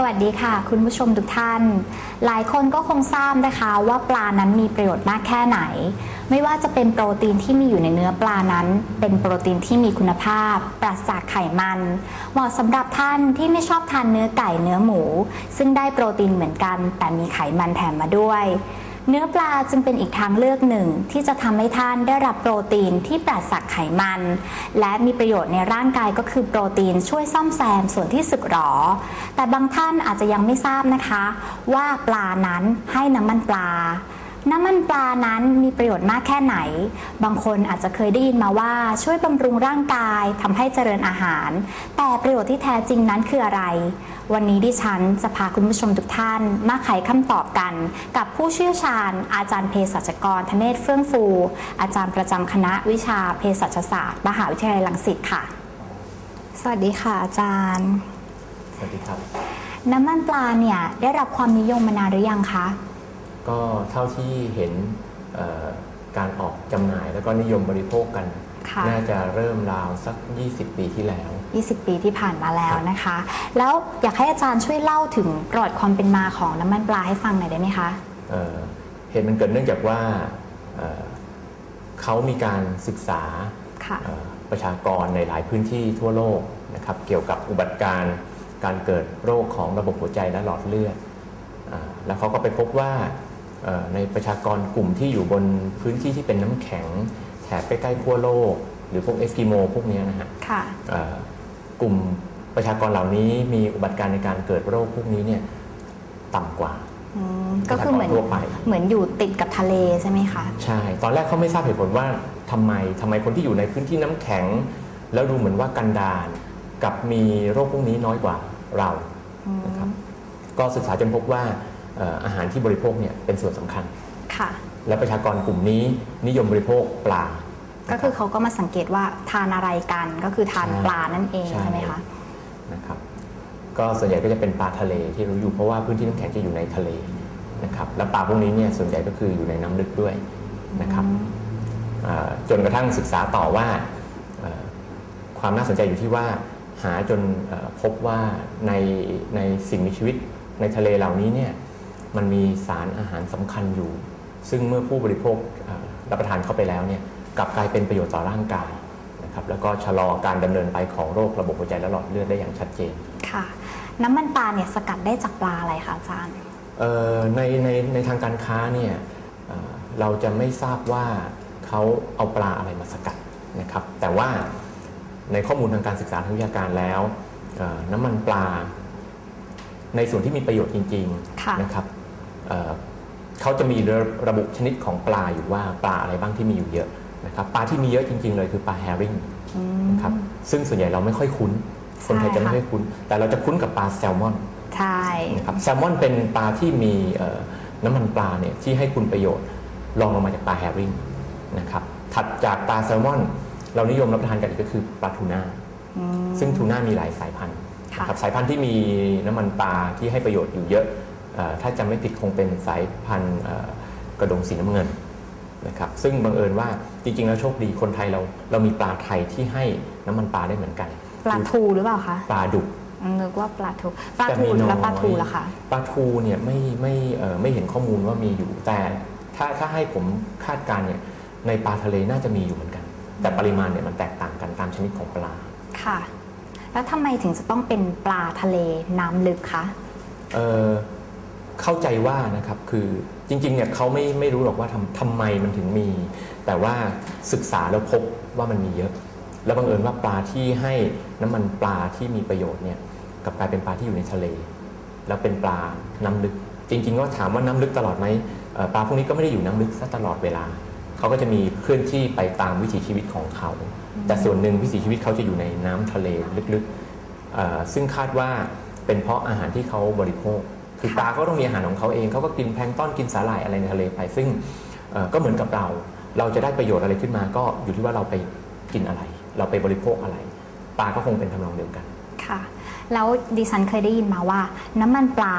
สวัสดีค่ะ คุณผู้ชมทุกท่าน หลายคนก็คงทราบนะคะว่าปลานั้นมีประโยชน์มากแค่ไหน ไม่ว่าจะเป็นโปรตีนที่มีอยู่ในเนื้อปลานั้น เป็นโปรตีนที่มีคุณภาพ ปราศจากไขมัน เหมาะสำหรับท่านที่ไม่ชอบทานเนื้อไก่เนื้อหมู ซึ่งได้โปรตีนเหมือนกัน แต่มีไขมันแถมมาด้วย เนื้อปลาจึงเป็นอีกทางเลือกหนึ่ง ที่จะทำให้ท่านได้รับโปรตีนที่ปราศจากไขมัน และมีประโยชน์ในร่างกายก็คือโปรตีนช่วยซ่อมแซมส่วนที่สึกหรอ แต่บางท่านอาจจะยังไม่ทราบนะคะ ว่าปลานั้นให้น้ำมันปลา น้ำมันปลานั้นมีประโยชน์มากแค่ไหน บางคนอาจจะเคยได้ยินมาว่าช่วยบำรุงร่างกายทำให้เจริญอาหาร แต่ประโยชน์ที่แท้จริงนั้นคืออะไร วันนี้ดิฉันจะพาคุณผู้ชมทุกท่าน มาไขคำตอบกัน กับผู้เชี่ยวชาญ อาจารย์เภสัชกรธเนศเฟื่องฟู อาจารย์ประจำคณะวิชาเภสัชศาสตร์ มหาวิทยาลัยรังสิตค่ะ สวัสดีค่ะอาจารย์ สวัสดีครับ น้ำมันปลาเนี่ยได้รับความนิยมมานานหรือยังคะ ก็เท่าที่เห็นเอ่อการออกจำหน่ายแล้วก็นิยมบริโภคกันค่ะน่าจะเริ่มราวสัก 20 ปีที่แล้ว 20 ปีที่ผ่านมาแล้วนะคะ แล้วอยากให้อาจารย์ช่วยเล่าถึงประวัติความเป็นมาของน้ำมันปลาให้ฟังหน่อยได้ไหมคะเอ่อเหตุมันเกิดเนื่องจากว่าเอ่อเขามีการศึกษาค่ะเอ่อประชากรในหลายพื้นที่ทั่วโลกนะครับเกี่ยวกับอุบัติการณ์การเกิดโรคของระบบหัวใจและหลอดเลือดอาแล้วเขาก็ไปพบว่าเอ่อ ในประชากรกลุ่มที่อยู่บนพื้นที่ที่เป็นน้ำแข็งแถบใกล้ๆขั้วโลก หรือพวกเอสกิโมพวกเนี้ยนะฮะค่ะเอ่อกลุ่มประชากรเหล่านี้มีอุบัติการณ์ในการเกิดโรคพวกนี้เนี่ยต่ำกว่าอืมก็คือเหมือนทั่วไปเหมือนอยู่ติดกับทะเลใช่ไหมคะ ใช่ ตอนแรกเขาไม่ทราบเหตุผลว่าทำไมทำไมคนที่อยู่ในพื้นที่น้ำแข็ง แล้วดูเหมือนว่ากันดารกับมีโรคพวกนี้น้อยกว่าเรานะครับก็ศึกษาจนพบว่าเอ่ออาหารที่บริโภคเนี่ยเป็นส่วนสำคัญค่ะและประชากรกลุ่มนี้นิยมบริโภคปลา ก็คือเขาก็มาสังเกตว่าทานอะไรกันก็คือทานใช่ปลานั่นเองใช่ใช่ไหมคะนะครับก็ส่วนใหญ่ก็จะเป็นปลาทะเลที่รู้อยู่เพราะว่าพื้นที่น้ำแข็งจะอยู่ในทะเลนะครับและปลาพวกนี้เนี่ยส่วนใหญ่ก็คืออยู่ในน้ำลึกด้วยนะครับอ่าจนกระทั่งศึกษาต่อว่าเอ่อความน่าสนใจอยู่ที่ว่าหาจนเอ่อพบว่าในในสิ่งมีชีวิตในทะเลเหล่านี้เนี่ย มันมีสารอาหารสำคัญอยู่ ซึ่งเมื่อผู้บริโภคเอ่อรับประทานเข้าไปแล้วเนี่ยกลับกลายเป็นประโยชน์ต่อร่างกายนะครับแล้วก็ชะลอการดำเนินไปของโรคระบบหัวใจและหลอดเลือดได้อย่างชัดเจนค่ะ น้ำมันปลาเนี่ยสกัดได้จากปลาอะไรคะอาจารย์เอ่อในในในทางการค้าเนี่ยเอ่อเราจะไม่ทราบว่าเขาเอาปลาอะไรมาสกัดนะครับ แต่ว่าในข้อมูลทางการศึกษาทางวิชาการแล้วเอ่อน้ำมันปลา ในส่วนที่มีประโยชน์จริงค่ะๆนะครับ เอ่อเขาจะมีระระบุชนิดของปลาอยู่ว่าปลาอะไรบ้างที่มีอยู่เยอะนะครับปลาที่มีเยอะจริง ๆ เลยคือปลาแฮริงอืมนะครับซึ่งส่วนใหญ่เราไม่ค่อยคุ้น คนไทยใช่จะไม่ค่ะค่อยคุ้น แต่เราจะคุ้นกับปลาแซลมอนใช่นะครับแซลมอนเป็นปลาที่มีเอ่อน้ำมันปลาเนี่ยที่ให้คุณประโยชน์รองลงมาจากปลาแฮริงนะครับถัดจากปลาแซลมอน เรานิยมรับประทานกันอีกก็คือปลาทูน่าอืมซึ่งทูน่ามีหลายสายพันธุ์ค่ะนะครับสายพันธุ์ที่มีน้ำมันปลาที่ให้ประโยชน์อยู่เยอะเอ่อ ถ้าจำไม่ผิดคงเป็นสายพันธุ์เอ่อกระดงสีน้ำเงินนะครับซึ่งบังเอิญว่าจริง ๆ แล้วโชคดีคนไทยเราเรามีปลาไทยที่ให้น้ำมันปลาได้เหมือนกัน ปลาทูหรือเปล่าคะปลาดุกนึกว่าปลาทูปลาแต่ทูมีน้อยแล้วปลาทูล่ะคะปลาทูเนี่ยไม่ไม่เอ่อไม่เห็นข้อมูลว่ามีอยู่แต่ถ้าถ้าให้ผมคาดการณ์เนี่ยในปลาทะเลน่าจะมีอยู่เหมือนกัน แต่ปริมาณเนี่ยมันแตกต่างกันตามชนิดของปลาค่ะ แล้วทำไมถึงจะต้องเป็นปลาทะเลน้ำลึกคะเอ่อ เข้าใจว่านะครับคือจริงๆเนี่ยเขาไม่ไม่รู้หรอกว่าทำทำไมมันถึงมี แต่ว่าศึกษาแล้วพบว่ามันมีเยอะ แล้วบังเอิญว่าปลาที่ให้น้ำมันปลาที่มีประโยชน์เนี่ยกลับกลายเป็นปลาที่อยู่ในทะเล แล้วเป็นปลาน้ำลึก จริง ๆ ก็ถามว่าน้ำลึกตลอดไหมปลาพวกนี้ก็ไม่ได้อยู่น้ำลึกซะตลอดเวลาเขาก็จะมีเคลื่อนที่ไปตามวิถีชีวิตของเขา แต่ส่วนหนึ่งวิถีชีวิตเขาจะอยู่ในน้ำทะเลลึกๆซึ่งคาดว่าเป็นเพราะอาหารที่เขาบริโภค คือค่ะปลาเขาต้องมีอาหารของเขาเองเขาก็กินแพลงก์ต้อนกินสาหร่ายอะไรในทะเลไป ซึ่งเอ่อก็เหมือนกับเรา เราจะได้ประโยชน์อะไรขึ้นมา ก็อยู่ที่ว่าเราไปกินอะไร เราไปบริโภคอะไรปลาก็คงเป็นทำนองเดียวกันค่ะ แล้วดิฉันเคยได้ยินมาว่า น้ำมันปลา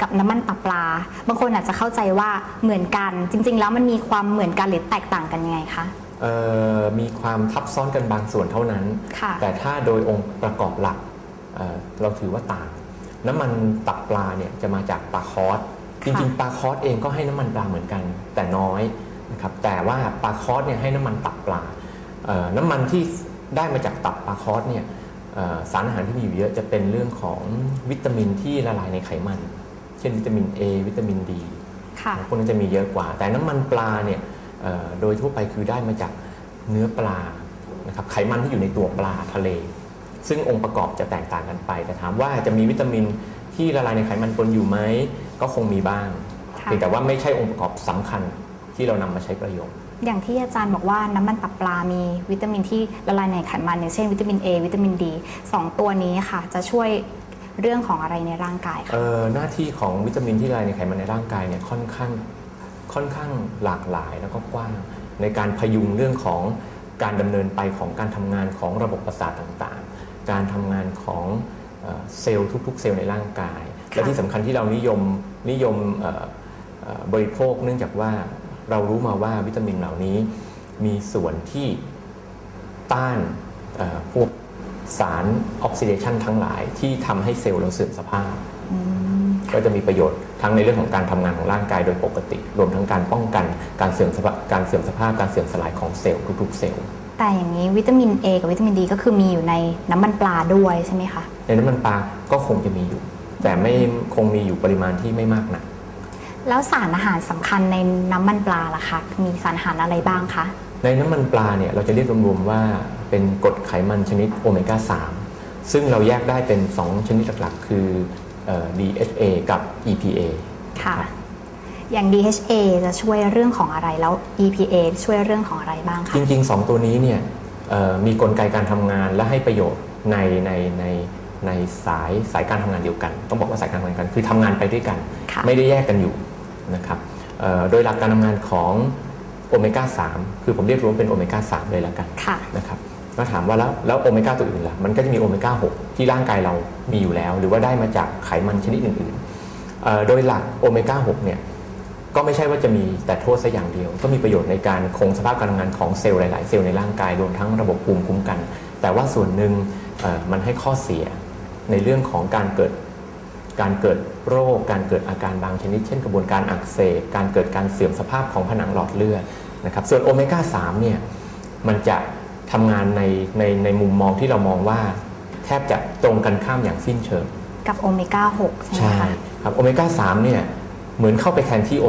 กับน้ำมันตับปลา บางคนอาจจะเข้าใจว่าเหมือนกัน จริง ๆ แล้วมันมีความเหมือนกันหรือแตกต่างกันยังไงคะเอ่อมีความทับซ้อนกันบางส่วนเท่านั้นค่ะแต่ถ้าโดยองค์ประกอบหลักเอ่อเราถือว่าต่าง น้ำมันตับปลาเนี่ยจะมาจากปลาคอสจริงๆปลาคอสเองก็ให้น้ำมันปลาเหมือนกัน แต่น้อยนะครับแต่ว่าปลาคอสเนี่ยให้น้ำมันตับปลาเอ่อน้ำมันที่ได้มาจากตับปลาคอสเนี่ยเอ่อสารอาหารที่มีอยู่เยอะจะเป็นเรื่องของวิตามินที่ละลายในไขมัน เช่นวิตามิน A วิตามิน D ค่ะพวกนั้นจะมีเยอะกว่า แต่น้ำมันปลาเนี่ยเอ่อโดยทั่วไปคือได้มาจากเนื้อปลานะครับไขมันที่อยู่ในตัวปลาทะเล ซึ่งองค์ประกอบจะแตกต่างกันไป แต่ถามว่าจะมีวิตามินที่ละลายในไขมันปนอยู่ไหมก็คงมีบ้างค่ะเพียงแต่ว่าไม่ใช่องค์ประกอบสำคัญที่เรานำมาใช้ประโยชน์อย่างที่อาจารย์บอกว่าน้ำมันตับปลา มีวิตามินที่ละลายในไขมันอย่างเช่นวิตามิน A วิตามิน D สองตัวนี้ค่ะ จะช่วยเรื่องของอะไรในร่างกายคะเอ่อหน้าที่ของวิตามินที่ละลายในไขมันในร่างกายเนี่ยค่อนข้างค่อนข้างหลากหลายแล้วก็กว้างในการพยุงเรื่องของการดำเนินไปของการทำงานของระบบประสาทต่างๆ การทำงานของเอ่อเซลล์ทุก ๆ เซลล์ในร่างกาย และที่สำคัญที่เรานิยมนิยมเอ่อเอ่อบริโภคเนื่องจากว่าเรารู้มาว่าวิตามินเหล่านี้ มีส่วนที่ต้านเอ่อพวกสารออกซิเดชันทั้งหลายที่ทำให้เซลล์เราเสื่อมสภาพอืมก็จะมีประโยชน์ทั้งในเรื่องของการทำงานของร่างกายโดยปกติ รวมทั้งการป้องกันการเสื่อมสภาพการเสื่อมสภาพการเสื่อมสลายของเซลล์ทุกๆ เซลล์ แต่อย่างนี้วิตามิน A กับวิตามิน D ก็คือมีอยู่ในน้ำมันปลาด้วยใช่ไหมคะ ในน้ำมันปลาก็คงจะมีอยู่ แต่ไม่คงมีอยู่ปริมาณที่ไม่มากนัก แล้วสารอาหารสำคัญในน้ำมันปลาล่ะคะ มีสารอาหารอะไรบ้างคะ ในน้ำมันปลาเนี่ยเราจะเรียกรวมๆว่าเป็นกรดไขมันชนิดโอเมก้า 3 ซึ่งเราแยกได้เป็น 2 ชนิดหลักๆ คือเอ่อ DHA กับ EPA ค่ะ อย่าง DHA จะช่วยเรื่องของอะไรแล้ว EPA ช่วยเรื่องของอะไรบ้างคะจริง ๆ 2 ตัวนี้เนี่ยเอ่อมีกลไกการทำงานและให้ประโยชน์ในในในในสายสายการทำงานเดียวกัน ต้องบอกว่าสายการทำงานกันคือทำงานไปด้วยกันค่ะไม่ได้แยกกันอยู่นะครับเอ่อโดยหลักการทำงานของโอเมก้า3คือผมเรียกรวมเป็นโอเมก้า3เลยแล้วกันค่ะนะครับก็ถามว่าแล้วแล้วโอเมก้าตัวอื่นล่ะมันก็จะมีโอเมก้า6ที่ร่างกายเรามีอยู่แล้ว หรือว่าได้มาจากไขมันชนิดอื่นๆเอ่อโดยหลักโอเมก้า6เนี่ย ก็ไม่ใช่ว่าจะมีแต่โทษซะอย่างเดียว ก็มีประโยชน์ในการคงสภาพการทำงานของเซลล์หลาย ๆ เซลล์ในร่างกายรวมทั้งระบบภูมิคุ้มกัน แต่ว่าส่วนหนึ่งเอ่อมันให้ข้อเสียในเรื่องของการเกิดการเกิดโรค การเกิดอาการบางชนิด เช่นกระบวนการอักเสบการเกิดการเสื่อมสภาพของผนังหลอดเลือดนะครับส่วนโอเมก้า3เนี่ยมันจะทำงานในในในมุมมองที่เรามองว่า แทบจะตรงกันข้ามอย่างสิ้นเชิง กับโอเมก้า6ใช่ไหมคะครับโอเมก้า3เนี่ยเหมือนเข้าไปแทนที่โอ